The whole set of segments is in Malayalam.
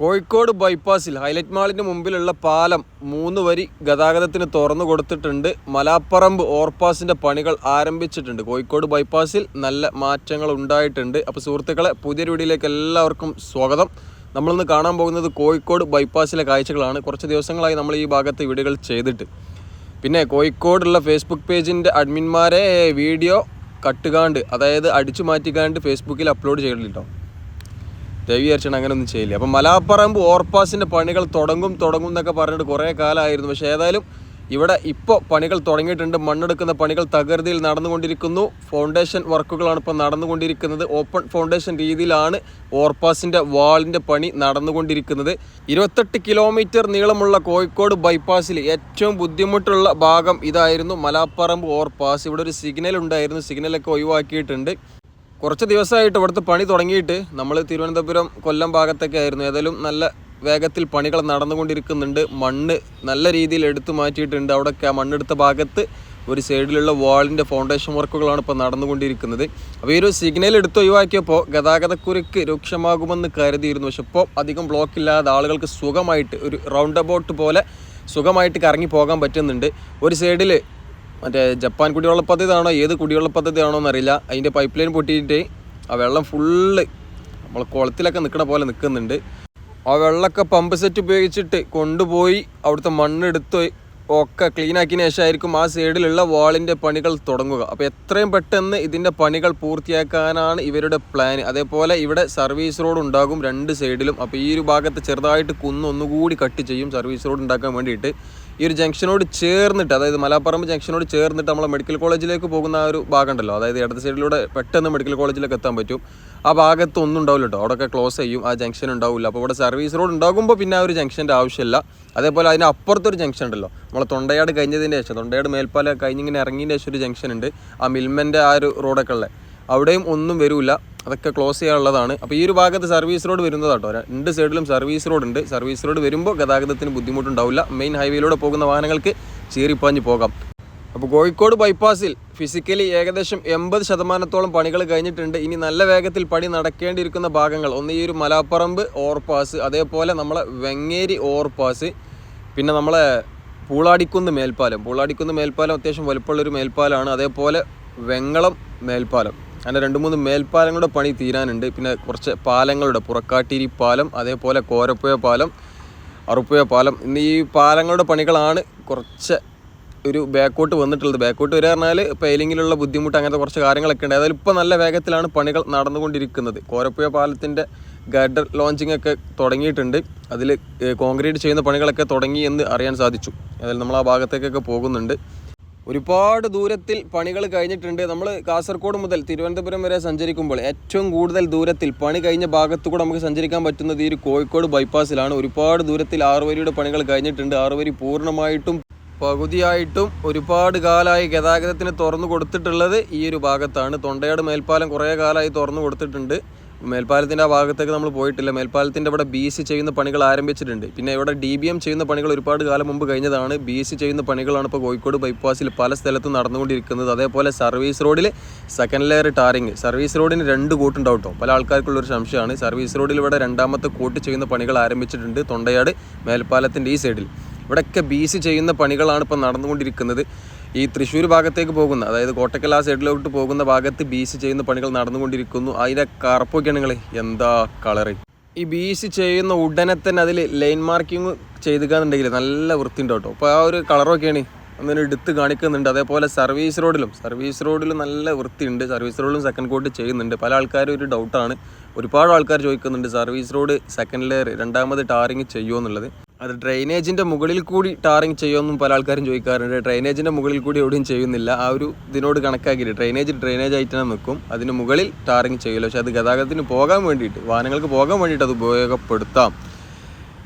കോഴിക്കോട് ബൈപ്പാസിൽ ഹൈലൈറ്റ് മാളിന് മുമ്പിലുള്ള പാലം മൂന്ന് വരി ഗതാഗതത്തിന് തുറന്നു കൊടുത്തിട്ടുണ്ട്. മലാപ്പറമ്പ് ഓർപ്പാസിന്റെ പണികൾ ആരംഭിച്ചിട്ടുണ്ട്. കോഴിക്കോട് ബൈപ്പാസിൽ നല്ല മാറ്റങ്ങൾ ഉണ്ടായിട്ടുണ്ട്. അപ്പോൾ സുഹൃത്തുക്കളെ പുതിയ വീഡിയോയിലേക്ക് എല്ലാവർക്കും സ്വാഗതം. നമ്മളിന്ന് കാണാൻ പോകുന്നത് കോഴിക്കോട് ബൈപ്പാസിലെ കാഴ്ചകളാണ്. കുറച്ച് ദിവസങ്ങളായി നമ്മൾ ഈ ഭാഗത്ത് വീഡിയോകൾ ചെയ്തിട്ട്. പിന്നെ കോഴിക്കോടുള്ള ഫേസ്ബുക്ക് പേജിന്റെ അഡ്മിന്മാരെ വീഡിയോ കട്ടുകാണ്ട് അതായത് അടിച്ചു മാറ്റിക്കാണ്ട് ഫേസ്ബുക്കിൽ അപ്ലോഡ് ചെയ്തിട്ടുണ്ടോ ദൈവം അർച്ചന അങ്ങനെ ഒന്നും ചെയ്യില്ല. അപ്പം മലാപ്പറമ്പ് ഓവർപാസിന്റെ പണികൾ തുടങ്ങും തുടങ്ങും എന്നൊക്കെ പറഞ്ഞിട്ട് കുറേ കാലമായിരുന്നു. പക്ഷേ ഏതായാലും ഇവിടെ ഇപ്പോൾ പണികൾ തുടങ്ങിയിട്ടുണ്ട്. മണ്ണെടുക്കുന്ന പണികൾ തകൃതിയിൽ നടന്നുകൊണ്ടിരിക്കുന്നു. ഫൗണ്ടേഷൻ വർക്കുകളാണ് ഇപ്പോൾ നടന്നുകൊണ്ടിരിക്കുന്നത്. ഓപ്പൺ ഫൗണ്ടേഷൻ രീതിയിലാണ് ഓർപാസിന്റെ വാളിന്റെ പണി നടന്നുകൊണ്ടിരിക്കുന്നത്. ഇരുപത്തെട്ട് കിലോമീറ്റർ നീളമുള്ള കോഴിക്കോട് ബൈപ്പാസിൽ ഏറ്റവും ബുദ്ധിമുട്ടുള്ള ഭാഗം ഇതായിരുന്നു മലാപ്പറമ്പ് ഓവർപാസ്. ഇവിടെ ഒരു സിഗ്നൽ ഉണ്ടായിരുന്നു. സിഗ്നലൊക്കെ ഒഴിവാക്കിയിട്ടുണ്ട്. കുറച്ച് ദിവസമായിട്ട് ഇവിടുത്തെ പണി തുടങ്ങിയിട്ട് നമ്മൾ തിരുവനന്തപുരം കൊല്ലം ഭാഗത്തൊക്കെ ആയിരുന്നു. ഏതായാലും നല്ല വേഗത്തിൽ പണികൾ നടന്നുകൊണ്ടിരിക്കുന്നുണ്ട്. മണ്ണ് നല്ല രീതിയിൽ എടുത്തു മാറ്റിയിട്ടുണ്ട്. അവിടെയൊക്കെ ആ മണ്ണെടുത്ത ഭാഗത്ത് ഒരു സൈഡിലുള്ള വാളിന്റെ ഫൗണ്ടേഷൻ വർക്കുകളാണ് ഇപ്പോൾ നടന്നുകൊണ്ടിരിക്കുന്നത്. അപ്പോൾ ഈ ഒരു സിഗ്നൽ എടുത്ത് ഒഴിവാക്കിയപ്പോൾ ഗതാഗതക്കുരുക്ക് രൂക്ഷമാകുമെന്ന് കരുതിയിരുന്നു. പക്ഷെ ഇപ്പോൾ അധികം ബ്ലോക്ക് ഇല്ലാതെ ആളുകൾക്ക് സുഖമായിട്ട് ഒരു റൗണ്ട് അബൌട്ട് പോലെ സുഖമായിട്ട് കറങ്ങി പോകാൻ പറ്റുന്നുണ്ട്. ഒരു സൈഡിൽ മറ്റേ ജപ്പാൻ കുടിവെള്ള പദ്ധതിയാണോ ഏത് കുടിവെള്ള പദ്ധതിയാണോ എന്നറിയില്ല. അതിന്റെ പൈപ്പ് ലൈൻ പൊട്ടിയിട്ട് ആ വെള്ളം ഫുള്ള് നമ്മൾ കുളത്തിലൊക്കെ നിൽക്കണ പോലെ നിൽക്കുന്നുണ്ട് ആ വെള്ളമൊക്കെ പമ്പ് സെറ്റ് ഉപയോഗിച്ചിട്ട് കൊണ്ടുപോയി അവിടുത്തെ മണ്ണെടുത്ത് ഒക്കെ ക്ലീൻ ആക്കിയതിന് ശേഷമായിരിക്കും ആ സൈഡിലുള്ള വാളിന്റെ പണികൾ തുടങ്ങുക. അപ്പോൾ എത്രയും പെട്ടെന്ന് ഇതിന്റെ പണികൾ പൂർത്തിയാക്കാനാണ് ഇവരുടെ പ്ലാൻ അതേപോലെ ഇവിടെ സർവീസ് റോഡ് ഉണ്ടാകും രണ്ട് സൈഡിലും അപ്പോൾ ഈ ഒരു ഭാഗത്ത് ചെറുതായിട്ട് കുന്നൊന്നുകൂടി കട്ട് ചെയ്യും സർവീസ് റോഡ് ഉണ്ടാക്കാൻ വേണ്ടിയിട്ട്. ഈ ഒരു ജംഗ്ഷനോട് ചേർന്നിട്ട് അതായത് മലാപ്പറമ്പ് ജംഗ്ഷനോട് ചേർന്നിട്ട് നമ്മൾ മെഡിക്കൽ കോളേജിലേക്ക് പോകുന്ന ആ ഒരു ഭാഗം ഉണ്ടല്ലോ അതായത് ഇടത് സൈഡിലൂടെ പെട്ടെന്ന് മെഡിക്കൽ കോളേജിലേക്ക് എത്താൻ പറ്റും. ആ ഭാഗത്ത് ഒന്നും ഉണ്ടാവില്ല കേട്ടോ. അവിടെയൊക്കെ ക്ലോസ് ചെയ്യും. ആ ജംഗ്ഷൻ ഉണ്ടാവില്ല. അപ്പോൾ ഇവിടെ സർവീസ് റോഡ് ഉണ്ടാകുമ്പോൾ പിന്നെ ആ ഒരു ജംഗ്ഷന്റെ ആവശ്യമില്ല. അതേപോലെ അതിന് അപ്പുറത്തൊരു ജംഗ്ഷൻ ഉണ്ടല്ലോ. നമ്മളെ തൊണ്ടയാട് കഴിഞ്ഞതിന്റെ ശേഷം തൊണ്ടയാട് മേൽപ്പാല കഴിഞ്ഞിങ്ങനെ ഇറങ്ങിയതിന്റെ ശേഷം ഒരു ജംഗ്ഷൻ ഉണ്ട്. ആ മിൽമന്റെ ആ ഒരു റോഡൊക്കെ ഉള്ളത്. അവിടെയും ഒന്നും വരില്ല അതൊക്കെ ക്ലോസ് ചെയ്യാനുള്ളതാണ്. അപ്പോൾ ഈ ഒരു ഭാഗത്ത് സർവീസ് റോഡ് വരുന്നത് കേട്ടോ രണ്ട് സൈഡിലും സർവീസ് റോഡ് ഉണ്ട്. സർവീസ് റോഡ് വരുമ്പോൾ ഗതാഗതത്തിന് ബുദ്ധിമുട്ടുണ്ടാവില്ല. മെയിൻ ഹൈവേയിലൂടെ പോകുന്ന വാഹനങ്ങൾക്ക് ചീറിപ്പാഞ്ഞ് പോകാം. അപ്പോൾ കോഴിക്കോട് ബൈപ്പാസിൽ ഫിസിക്കലി ഏകദേശം എൺപത് ശതമാനത്തോളം പണികൾ കഴിഞ്ഞിട്ടുണ്ട്. ഇനി നല്ല വേഗത്തിൽ പണി നടക്കേണ്ടിയിരിക്കുന്ന ഭാഗങ്ങൾ. ഒന്ന് ഈ ഒരു മലാപ്പറമ്പ് ഓവർപാസ് അതേപോലെ നമ്മളെ വെങ്ങേരി ഓവർപാസ് പിന്നെ നമ്മളെ പൂളാടിക്കുന്ന് മേൽപ്പാലം. പൂളാടിക്കുന്ന് മേൽപ്പാലം അത്യാവശ്യം വലുപ്പമുള്ളൊരു മേൽപ്പാലമാണ് അതേപോലെ വെങ്ങളം മേൽപ്പാലം. അങ്ങനെ രണ്ട് മൂന്ന് മേൽപ്പാലങ്ങളുടെ പണി തീരാനുണ്ട്. പിന്നെ കുറച്ച് പാലങ്ങളുടെ പുറക്കാട്ടിരി പാലം അതേപോലെ കോരപ്പുഴ പാലം അറുപ്പുഴ പാലം ഇന്ന് ഈ പാലങ്ങളുടെ പണികളാണ് കുറച്ച് ഒരു ബാക്കോട്ട് വന്നിട്ടുള്ളത്. ബാക്കോട്ട് വരിക പറഞ്ഞാൽ പെയിലിങ്ങിലുള്ള ബുദ്ധിമുട്ട് അങ്ങനത്തെ കുറച്ച് കാര്യങ്ങളൊക്കെ ഉണ്ട്. അതായത് ഇപ്പോൾ നല്ല വേഗത്തിലാണ് പണികൾ നടന്നുകൊണ്ടിരിക്കുന്നത്. കോരപ്പുഴ പാലത്തിന്റെ ഗഡർ ലോഞ്ചിങ് ഒക്കെ തുടങ്ങിയിട്ടുണ്ട്. അതിൽ കോൺക്രീറ്റ് ചെയ്യുന്ന പണികളൊക്കെ തുടങ്ങി എന്ന് അറിയാൻ സാധിച്ചു. അതായത് നമ്മൾ ആ ഭാഗത്തേക്കൊക്കെ പോകുന്നുണ്ട്. ഒരുപാട് ദൂരത്തിൽ പണികൾ കഴിഞ്ഞിട്ടുണ്ട്. നമ്മൾ കാസർഗോഡ് മുതൽ തിരുവനന്തപുരം വരെ സഞ്ചരിക്കുമ്പോൾ ഏറ്റവും കൂടുതൽ ദൂരത്തിൽ പണി കഴിഞ്ഞ ഭാഗത്തു കൂടെ നമുക്ക് സഞ്ചരിക്കാൻ പറ്റുന്നത് ഈ ഒരു കോഴിക്കോട് ബൈപ്പാസിലാണ്. ഒരുപാട് ദൂരത്തിൽ ആറുവരിയുടെ പണികൾ കഴിഞ്ഞിട്ടുണ്ട്. ആറുവരി പൂർണമായിട്ടും പകുതിയായിട്ടും ഒരുപാട് കാലമായി ഗതാഗതത്തിന് തുറന്നു കൊടുത്തിട്ടുള്ളത് ഈ ഒരു ഭാഗത്താണ്. തൊണ്ടയാട് മേൽപ്പാലം കുറേ കാലമായി തുറന്നു കൊടുത്തിട്ടുണ്ട്. മേൽപ്പാലത്തിന്റെ ആ ഭാഗത്തേക്ക് നമ്മൾ പോയിട്ടില്ല. മേൽപ്പാലത്തിന്റെ ഇവിടെ ബി സി ചെയ്യുന്ന പണികൾ ആരംഭിച്ചിട്ടുണ്ട്. പിന്നെ ഇവിടെ ഡി ബി എം ചെയ്യുന്ന പണികൾ ഒരുപാട് കാലം മുമ്പ് കഴിഞ്ഞതാണ്. ബി സി ചെയ്യുന്ന പണികളാണ് ഇപ്പോൾ കോഴിക്കോട് ബൈപ്പാസിൽ പല സ്ഥലത്തും നടന്നുകൊണ്ടിരിക്കുന്നത്. അതേപോലെ സർവീസ് റോഡിൽ സെക്കൻഡ് ലെയർ ടാറിങ്. സർവീസ് റോഡിന് രണ്ട് കൂട്ടുണ്ടാവും കേട്ടോ പല ആൾക്കാർക്കുള്ളൊരു സംശയമാണ്. സർവീസ് റോഡിൽ ഇവിടെ രണ്ടാമത്തെ കൂട്ട് ചെയ്യുന്ന പണികൾ ആരംഭിച്ചിട്ടുണ്ട് തൊണ്ടയാട് മേൽപ്പാലത്തിന്റെ ഈ സൈഡിൽ ഇവിടെയൊക്കെ ബി സി ചെയ്യുന്ന പണികളാണ് ഇപ്പോൾ നടന്നുകൊണ്ടിരിക്കുന്നത്. ഈ തൃശ്ശൂർ ഭാഗത്തേക്ക് പോകുന്ന അതായത് കോട്ടക്കൽ ആ സൈഡിലോട്ട് പോകുന്ന ഭാഗത്ത് ബീച്ച് ചെയ്യുന്ന പണികൾ നടന്നുകൊണ്ടിരിക്കുന്നു. അതിന്റെ കറുപ്പൊക്കെയാണ് നിങ്ങൾ എന്താ കളറ് ഈ ബീച്ച് ചെയ്യുന്ന ഉടനെ തന്നെ അതിൽ ലൈൻ മാർക്കിങ് ചെയ്തുകയെന്നുണ്ടെങ്കിൽ നല്ല വൃത്തിയുണ്ട് കേട്ടോ. അപ്പോൾ ആ ഒരു കളറൊക്കെയാണ് ഒന്നിനെ എടുത്ത് കാണിക്കുന്നുണ്ട്. അതേപോലെ സർവീസ് റോഡിലും സർവീസ് റോഡിലും നല്ല വൃത്തിയുണ്ട്. സർവീസ് റോഡിലും സെക്കൻഡ് കോട്ട് ചെയ്യുന്നുണ്ട്. പല ആൾക്കാരും ഒരു ഡൗട്ടാണ് ഒരുപാട് ആൾക്കാർ ചോദിക്കുന്നുണ്ട് സർവീസ് റോഡ് സെക്കൻഡ് ലെയർ രണ്ടാമത് ടാറിങ് ചെയ്യുമോ എന്നുള്ളത്. അത് ഡ്രെയിനേജിന്റെ മുകളിൽ കൂടി ടാറിങ് ചെയ്യുമെന്നും പല ആൾക്കാരും ചോദിക്കാറുണ്ട്. ഡ്രെയിനേജിന്റെ മുകളിൽ കൂടി എവിടെയും ചെയ്യുന്നില്ല. ആ ഒരു ഇതിനോട് കണക്കാക്കിയിട്ട് ഡ്രെയിനേജ് ഡ്രെയിനേജ് ആയിട്ട് തന്നെ നിൽക്കും. അതിന് മുകളിൽ ടാറിങ് ചെയ്യില്ല. പക്ഷേ അത് ഗതാഗതത്തിന് പോകാൻ വേണ്ടിയിട്ട് വാഹനങ്ങൾക്ക് പോകാൻ വേണ്ടിയിട്ട് അത് ഉപയോഗപ്പെടുത്താം.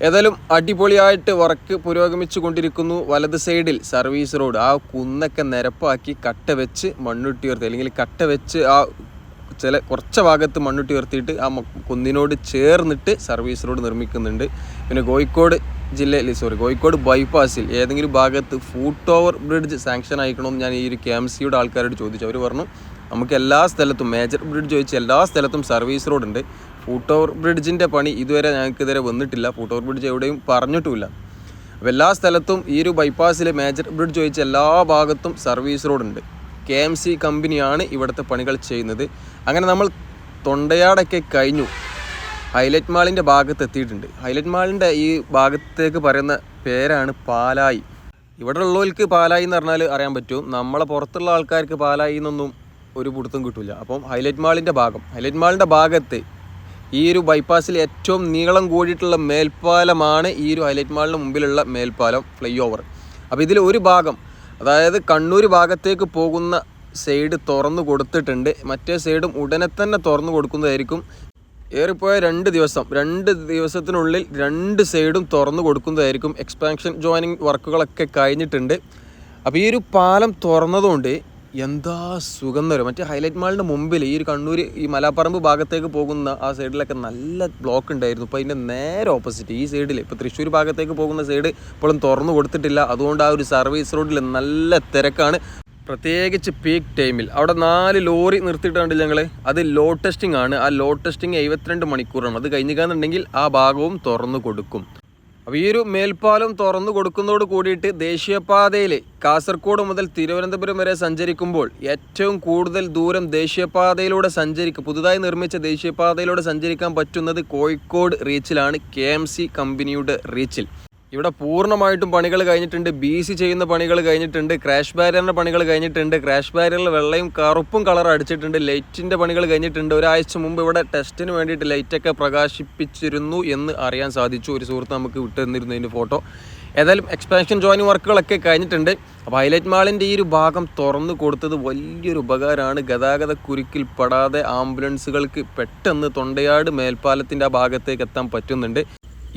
ഏതായാലും അടിപൊളിയായിട്ട് വർക്ക് പുരോഗമിച്ചു കൊണ്ടിരിക്കുന്നു. വലത് സൈഡിൽ സർവീസ് റോഡ്. ആ കുന്നൊക്കെ നിരപ്പാക്കി കട്ട വെച്ച് മണ്ണുട്ടി ഉയർത്തി. അല്ലെങ്കിൽ കട്ട വെച്ച് ആ ചില കുറച്ച് ഭാഗത്ത് മണ്ണുട്ടി ഉയർത്തിയിട്ട് ആ കുന്നിനോട് ചേർന്നിട്ട് സർവീസ് റോഡ് നിർമ്മിക്കുന്നുണ്ട്. പിന്നെ കോഴിക്കോട് ജില്ലയിൽ സോറി കോഴിക്കോട് ബൈപ്പാസിൽ ഏതെങ്കിലും ഭാഗത്ത് ഫൂട്ട് ഓവർ ബ്രിഡ്ജ് സാങ്ഷൻ ആയിക്കണമെന്ന് ഞാൻ ഈ ഒരു കെ എം സിയുടെ ആൾക്കാരോട് ചോദിച്ചു. അവർ പറഞ്ഞു നമുക്ക് എല്ലാ സ്ഥലത്തും മേജർ ബ്രിഡ്ജ് ചോദിച്ച് എല്ലാ സ്ഥലത്തും സർവീസ് റോഡ് ഉണ്ട് ഫൂട്ടോവർ ബ്രിഡ്ജിന്റെ പണി ഇതുവരെ ഞങ്ങൾക്ക് ഇതുവരെ വന്നിട്ടില്ല. ഫൂട്ടോവർ ബ്രിഡ്ജ് എവിടെയും പറഞ്ഞിട്ടുമില്ല. അപ്പോൾ എല്ലാ സ്ഥലത്തും ഈ ഒരു ബൈപ്പാസിലെ മേജർ ബ്രിഡ്ജ് ഒഴിച്ച് എല്ലാ ഭാഗത്തും സർവീസ് റോഡുണ്ട്. കെ എം സി കമ്പനിയാണ് ഇവിടുത്തെ പണികൾ ചെയ്യുന്നത്. അങ്ങനെ നമ്മൾ തൊണ്ടയാടൊക്കെ കഴിഞ്ഞു. ഹൈലൈറ്റ് മാളിന്റെ ഭാഗത്ത് എത്തിയിട്ടുണ്ട്. ഹൈലൈറ്റ് മാളിന്റെ ഈ ഭാഗത്തേക്ക് പറയുന്ന പേരാണ് പാലായി. ഇവിടെ ഉള്ളവർക്ക് പാലായി എന്ന് പറഞ്ഞാൽ അറിയാൻ പറ്റും. നമ്മളെ പുറത്തുള്ള ആൾക്കാർക്ക് പാലായി എന്നൊന്നും ഒരു പുടുത്തും കിട്ടില്ല അപ്പം ഹൈലൈറ്റ് മാളിന്റെ ഭാഗം. ഹൈലൈറ്റ് മാളിന്റെ ഭാഗത്ത് ഈ ഒരു ബൈപ്പാസിൽ ഏറ്റവും നീളം കൂടിയിട്ടുള്ള മേൽപ്പാലമാണ് ഈ ഒരു ഹൈലൈറ്റ് മാളിന് മുമ്പിലുള്ള മേൽപ്പാലം ഫ്ലൈ ഓവർ അപ്പോൾ ഇതിൽ ഒരു ഭാഗം അതായത് കണ്ണൂർ ഭാഗത്തേക്ക് പോകുന്ന സൈഡ് തുറന്നു കൊടുത്തിട്ടുണ്ട്. മറ്റേ സൈഡും ഉടനെ തന്നെ തുറന്നു കൊടുക്കുന്നതായിരിക്കും. ഏറിപ്പോയ രണ്ട് ദിവസം രണ്ട് ദിവസത്തിനുള്ളിൽ രണ്ട് സൈഡും തുറന്നു കൊടുക്കുന്നതായിരിക്കും എക്സ്പാൻഷൻ ജോയിനിങ് വർക്കുകളൊക്കെ കഴിഞ്ഞിട്ടുണ്ട്. അപ്പോൾ ഈ ഒരു പാലം തുറന്നതുകൊണ്ട് എന്താ സുഖം തരും മറ്റേ ഹൈലൈറ്റ് മാളിന്റെ മുമ്പിൽ ഈ ഒരു കണ്ണൂർ ഈ മലാപ്പറമ്പ് ഭാഗത്തേക്ക് പോകുന്ന ആ സൈഡിലൊക്കെ നല്ല ബ്ലോക്ക് ഉണ്ടായിരുന്നു. ഇപ്പോൾ അതിന്റെ നേരെ ഓപ്പോസിറ്റ് ഈ സൈഡിൽ ഇപ്പോൾ തൃശ്ശൂർ ഭാഗത്തേക്ക് പോകുന്ന സൈഡ് ഇപ്പോഴും തുറന്നു കൊടുത്തിട്ടില്ല. അതുകൊണ്ട് ആ ഒരു സർവീസ് റോഡിൽ നല്ല തിരക്കാണ്. പ്രത്യേകിച്ച് പീക്ക് ടൈമിൽ അവിടെ നാല് ലോറി നിർത്തിയിട്ടുണ്ട് ഞങ്ങൾ അത് ലോ ടെസ്റ്റിംഗ് ആണ്. ആ ലോ ടെസ്റ്റിംഗ് എഴുപത്തിരണ്ട് മണിക്കൂറാണ്. അത് കഴിഞ്ഞിക്കാന്നുണ്ടെങ്കിൽ ആ ഭാഗവും തുറന്നു കൊടുക്കും. അപ്പോൾ ഈ ഒരു മേൽപ്പാലം തുറന്നു കൊടുക്കുന്നതോട് കൂടിയിട്ട് ദേശീയപാതയിൽ കാസർഗോഡ് മുതൽ തിരുവനന്തപുരം വരെ സഞ്ചരിക്കുമ്പോൾ ഏറ്റവും കൂടുതൽ ദൂരം ദേശീയപാതയിലൂടെ സഞ്ചരിക്കും പുതുതായി നിർമ്മിച്ച ദേശീയപാതയിലൂടെ സഞ്ചരിക്കാൻ പറ്റുന്നത് കോഴിക്കോട് റീച്ചിലാണ് കെ കമ്പനിയുടെ റീച്ചിൽ ഇവിടെ പൂർണമായിട്ടും പണികൾ കഴിഞ്ഞിട്ടുണ്ട് ബി സി ചെയ്യുന്ന പണികൾ കഴിഞ്ഞിട്ടുണ്ട് ക്രാഷ് ബാരിയറിന്റെ പണികൾ കഴിഞ്ഞിട്ടുണ്ട് ക്രാഷ് ബാരിയറിൽ വെള്ളയും കറുപ്പും കളർ അടിച്ചിട്ടുണ്ട് ലൈറ്റിന്റെ പണികൾ കഴിഞ്ഞിട്ടുണ്ട്. ഒരാഴ്ച മുമ്പ് ഇവിടെ ടെസ്റ്റിന് വേണ്ടിയിട്ട് ലൈറ്റൊക്കെ പ്രകാശിപ്പിച്ചിരുന്നു എന്ന് അറിയാൻ സാധിച്ചു. ഒരു സുഹൃത്ത് നമുക്ക് വിട്ടു തന്നിരുന്നതിന്റെ ഫോട്ടോ ഏതായാലും എക്സ്പാൻഷൻ ജോയിനിങ് വർക്കുകളൊക്കെ കഴിഞ്ഞിട്ടുണ്ട്. അപ്പോൾ ഹൈലൈറ്റ് മാളിന്റെ ഈ ഒരു ഭാഗം തുറന്നു കൊടുത്തത് വലിയൊരു ഉപകാരമാണ്. ഗതാഗത കുരുക്കിൽ പെടാതെ ആംബുലൻസുകൾക്ക് പെട്ടെന്ന് തൊണ്ടയാട് മേൽപ്പാലത്തിന്റെ ആ ഭാഗത്തേക്ക് എത്താൻ പറ്റുന്നുണ്ട്.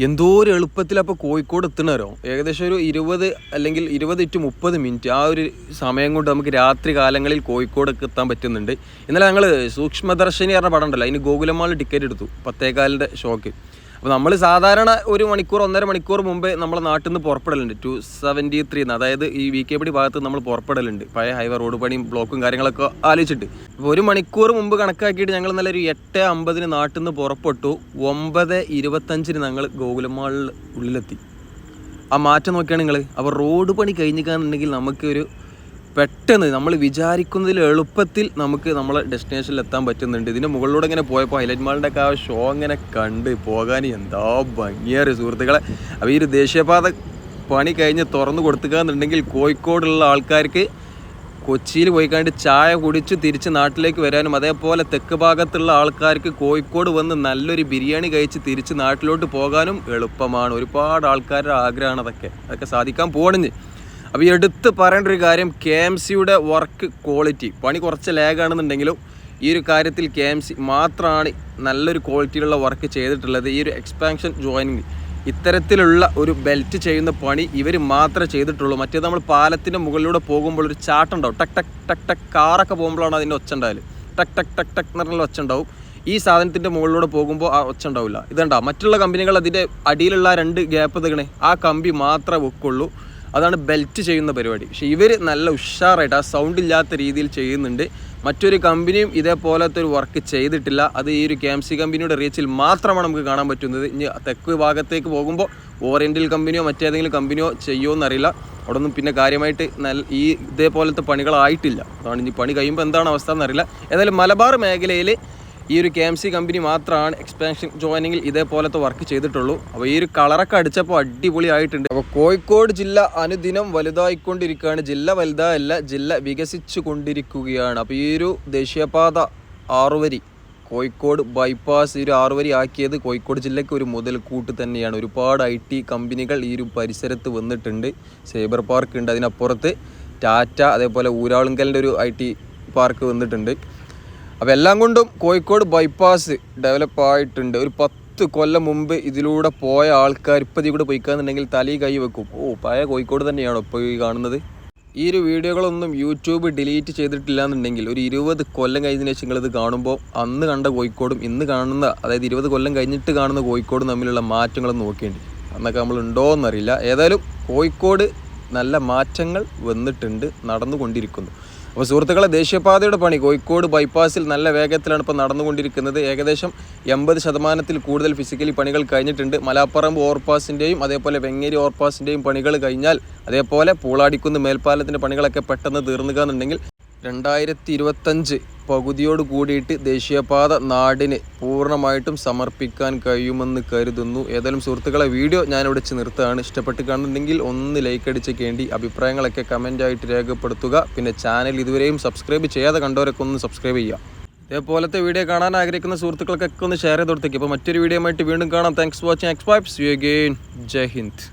എന്തോ ഒരു എളുപ്പത്തിൽ അപ്പോൾ കോഴിക്കോട് എത്തണമല്ലോ ഏകദേശം ഒരു ഇരുപത് അല്ലെങ്കിൽ ഇരുപത് ടു മുപ്പത് മിനിറ്റ് ആ ഒരു സമയം കൊണ്ട് നമുക്ക് രാത്രി കാലങ്ങളിൽ കോഴിക്കോടൊക്കെ എത്താൻ പറ്റുന്നുണ്ട്. ഇന്നലെ ഞങ്ങൾ സൂക്ഷ്മദർശിനി പറഞ്ഞ പടം ഉണ്ടല്ലോ അതിന് ഗോകുലമാൾ ടിക്കറ്റ് എടുത്തു പത്തേകാലിന്റെ ഷോക്ക് അപ്പോൾ നമ്മൾ സാധാരണ ഒരു മണിക്കൂർ ഒന്നര മണിക്കൂർ മുമ്പേ നമ്മളെ നാട്ടിൽ നിന്ന് പുറപ്പെടലുണ്ട്. ടു സെവന്റി ത്രീ അതായത് ഈ വി കെ പടി ഭാഗത്ത് നമ്മൾ പുറപ്പെടലുണ്ട്. പഴയ ഹൈവേ റോഡ് പണിയും ബ്ലോക്കും കാര്യങ്ങളൊക്കെ ആലോചിച്ചിട്ട്. അപ്പോൾ ഒരു മണിക്കൂർ മുമ്പ് കണക്കാക്കിയിട്ട് ഞങ്ങൾ ഇന്നലെ ഒരു എട്ട് അമ്പതിന് നാട്ടിൽ നിന്ന് പുറപ്പെട്ടു. ഒമ്പത് ഇരുപത്തഞ്ചിന് ഞങ്ങൾ ഗോകുലമാളിൽ ഉള്ളിലെത്തി. ആ മാറ്റം നോക്കിയാണ് നിങ്ങൾ അപ്പോൾ റോഡ് പണി കഴിഞ്ഞിക്കാന്നുണ്ടെങ്കിൽ നമുക്ക് ഒരു പെട്ടെന്ന് നമ്മൾ വിചാരിക്കുന്നതിൽ എളുപ്പത്തിൽ നമുക്ക് നമ്മളെ ഡെസ്റ്റിനേഷനിൽ എത്താൻ പറ്റുന്നുണ്ട്. ഇതിന്റെ മുകളിലൂടെ ഇങ്ങനെ പോയപ്പോൾ ഹൈലൈറ്റ് മാളിന്റെ ഒക്കെ ആ ഷോ ഇങ്ങനെ കണ്ട് പോകാൻ എന്താ ഭംഗിയേറെ സുഹൃത്തുക്കളെ. അപ്പോൾ ഈ ഒരു ദേശീയപാത പണി കഴിഞ്ഞ് തുറന്നു കൊടുത്തുകയെന്നുണ്ടെങ്കിൽ കോഴിക്കോടുള്ള ആൾക്കാർക്ക് കൊച്ചിയിൽ പോയി കണ്ട് ചായ കുടിച്ച് തിരിച്ച് നാട്ടിലേക്ക് വരാനും അതേപോലെ തെക്ക് ഭാഗത്തുള്ള ആൾക്കാർക്ക് കോഴിക്കോട് വന്ന് നല്ലൊരു ബിരിയാണി കഴിച്ച് തിരിച്ച് നാട്ടിലോട്ട് പോകാനും എളുപ്പമാണ്. ഒരുപാട് ആൾക്കാരുടെ ആഗ്രഹമാണ് അതൊക്കെ. അതൊക്കെ സാധിക്കാൻ പോകണിഞ്ഞ് അപ്പോൾ ഈ എടുത്ത് പറയേണ്ട ഒരു കാര്യം കെ എം സിയുടെ വർക്ക് ക്വാളിറ്റി പണി കുറച്ച് ലാഗാണെന്നുണ്ടെങ്കിലും ഈ ഒരു കാര്യത്തിൽ കെ എം സി മാത്രമാണ് നല്ലൊരു ക്വാളിറ്റിയിലുള്ള വർക്ക് ചെയ്തിട്ടുള്ളത്. ഈ ഒരു എക്സ്പാൻഷൻ ജോയിനിങ് ഇത്തരത്തിലുള്ള ഒരു ബെൽറ്റ് ചെയ്യുന്ന പണി ഇവർ മാത്രമേ ചെയ്തിട്ടുള്ളൂ. മറ്റേത് നമ്മൾ പാലത്തിന്റെ മുകളിലൂടെ പോകുമ്പോൾ ഒരു ചാട്ടുണ്ടാവും ടക് ടക് ടക് ടക്ക് കാറൊക്കെ പോകുമ്പോഴാണ് അതിന്റെ ഒച്ച ഉണ്ടായാൽ ടക് ടക് ടക് ടക് എന്ന് പറഞ്ഞുള്ള ഒച്ച ഉണ്ടാവും. ഈ സാധനത്തിന്റെ മുകളിലൂടെ പോകുമ്പോൾ ആ ഒച്ച ഉണ്ടാവില്ല. ഇതുണ്ടാവും മറ്റുള്ള കമ്പനികൾ അതിന്റെ അടിയിലുള്ള രണ്ട് ഗ്യാപ്പ് തകണേ ആ കമ്പി മാത്രമേ വെക്കുള്ളൂ. അതാണ് ബെൽറ്റ് ചെയ്യുന്ന പരിപാടി. പക്ഷേ ഇവർ നല്ല ഉഷാറായിട്ട് ആ സൗണ്ട് ഇല്ലാത്ത രീതിയിൽ ചെയ്യുന്നുണ്ട്. മറ്റൊരു കമ്പനിയും ഇതേപോലത്തെ ഒരു വർക്ക് ചെയ്തിട്ടില്ല. അത് ഈ ഒരു കെ എം സി കമ്പനിയുടെ റീച്ചിൽ മാത്രമാണ് നമുക്ക് കാണാൻ പറ്റുന്നത്. ഇനി തെക്ക് ഭാഗത്തേക്ക് പോകുമ്പോൾ ഓറിയന്റൽ കമ്പനിയോ മറ്റേതെങ്കിലും കമ്പനിയോ ചെയ്യുമോ എന്നറിയില്ല. അവിടെ ഒന്നും പിന്നെ കാര്യമായിട്ട് നല്ല ഈ ഇതേപോലത്തെ പണികളായിട്ടില്ല. അതാണ് ഇനി പണി കഴിയുമ്പോൾ എന്താണ് അവസ്ഥ എന്നറിയില്ല. ഏതായാലും മലബാർ മേഖലയിൽ ഈ ഒരു കെ എം സി കമ്പനി മാത്രമാണ് എക്സ്പാൻഷൻ ജോയിനിങ്ങിൽ ഇതേപോലത്തെ വർക്ക് ചെയ്തിട്ടുള്ളൂ. അപ്പോൾ ഈ ഒരു കളറൊക്കെ അടിച്ചപ്പോൾ അടിപൊളിയായിട്ടുണ്ട്. അപ്പോൾ കോഴിക്കോട് ജില്ല അനുദിനം വലുതായിക്കൊണ്ടിരിക്കുകയാണ്. ജില്ല വലുതായല്ല ജില്ല വികസിച്ചു കൊണ്ടിരിക്കുകയാണ് അപ്പോൾ ഈ ഒരു ദേശീയപാത ആറുവരി കോഴിക്കോട് ബൈപ്പാസ് ഈ ഒരു ആറുവരി ആക്കിയത് കോഴിക്കോട് ജില്ലയ്ക്ക് ഒരു മുതൽക്കൂട്ട് തന്നെയാണ്. ഒരുപാട് ഐ ടി കമ്പനികൾ ഈ ഒരു പരിസരത്ത് വന്നിട്ടുണ്ട്. സൈബർ പാർക്ക് ഉണ്ട്. അതിനപ്പുറത്ത് ടാറ്റ അതേപോലെ ഊരാളുങ്കലിന്റെ ഒരു ഐ ടി പാർക്ക് വന്നിട്ടുണ്ട്. അപ്പോൾ എല്ലാം കൊണ്ടും കോഴിക്കോട് ബൈപ്പാസ് ഡെവലപ്പ് ആയിട്ടുണ്ട്. ഒരു പത്ത് കൊല്ലം മുമ്പ് ഇതിലൂടെ പോയ ആൾക്കാർ ഇപ്പോൾ ഇതിൽ കൂടെ പോയിക്കാന്നുണ്ടെങ്കിൽ തലി കൈ വെക്കും. ഓ പഴയ കോഴിക്കോട് തന്നെയാണോ ഇപ്പോൾ ഈ കാണുന്നത്? ഈ ഒരു വീഡിയോകളൊന്നും യൂട്യൂബ് ഡിലീറ്റ് ചെയ്തിട്ടില്ല എന്നുണ്ടെങ്കിൽ ഒരു ഇരുപത് കൊല്ലം കഴിഞ്ഞതിന് ശേഷം നിങ്ങളിത് കാണുമ്പോൾ അന്ന് കണ്ട കോഴിക്കോടും ഇന്ന് കാണുന്ന അതായത് ഇരുപത് കൊല്ലം കഴിഞ്ഞിട്ട് കാണുന്ന കോഴിക്കോടും തമ്മിലുള്ള മാറ്റങ്ങൾ നോക്കേണ്ടി. അന്നൊക്കെ നമ്മൾ ഉണ്ടോ എന്നറിയില്ല ഏതായാലും കോഴിക്കോട് നല്ല മാറ്റങ്ങൾ വന്നിട്ടുണ്ട് നടന്നുകൊണ്ടിരിക്കുന്നു. അപ്പോൾ സുഹൃത്തുക്കളെ ദേശീയപാതയുടെ പണി കോഴിക്കോട് ബൈപ്പാസിൽ നല്ല വേഗത്തിലാണ് ഇപ്പോൾ നടന്നുകൊണ്ടിരിക്കുന്നത്. ഏകദേശം എൺപത് ശതമാനത്തിൽ കൂടുതൽ ഫിസിക്കലി പണികൾ കഴിഞ്ഞിട്ടുണ്ട്. മലാപ്പറമ്പ് ഓവർപാസിന്റെയും അതേപോലെ വെങ്ങേരി ഓവർപാസിന്റെയും പണികൾ കഴിഞ്ഞാൽ അതേപോലെ പൂളാടിക്കുന്ന് മേൽപ്പാലത്തിന്റെ പണികളൊക്കെ പെട്ടെന്ന് തീർന്നുക എന്നുണ്ടെങ്കിൽ രണ്ടായിരത്തി ഇരുപത്തഞ്ച് പകുതിയോട് കൂടിയിട്ട് ദേശീയപാത നാടിന് പൂർണമായിട്ടും സമർപ്പിക്കാൻ കഴിയുമെന്ന് കരുതുന്നു. ഏതായാലും സുഹൃത്തുക്കളെ വീഡിയോ ഞാൻ ഇവിടെ വെച്ച് നിർത്തുകയാണ്. ഇഷ്ടപ്പെട്ട് കാണുന്നുണ്ടെങ്കിൽ ഒന്ന് ലൈക്ക് അടിച്ചേക്കേണ്ടി അഭിപ്രായങ്ങളൊക്കെ കമന്റായിട്ട് രേഖപ്പെടുത്തുക. പിന്നെ ചാനൽ ഇതുവരെയും സബ്സ്ക്രൈബ് ചെയ്യാതെ കണ്ടവരൊക്കെ ഒന്ന് സബ്സ്ക്രൈബ് ചെയ്യുക. ഇതേപോലത്തെ വീഡിയോ കാണാൻ ആഗ്രഹിക്കുന്ന സുഹൃത്തുക്കൾക്കൊക്കെ ഒന്ന് ഷെയർ ചെയ്ത് കൊടുത്തേക്ക്. അപ്പോൾ മറ്റൊരു വീഡിയോ ആയിട്ട് വീണ്ടും കാണാം. Thanks watching X vibes you again Jai Hind.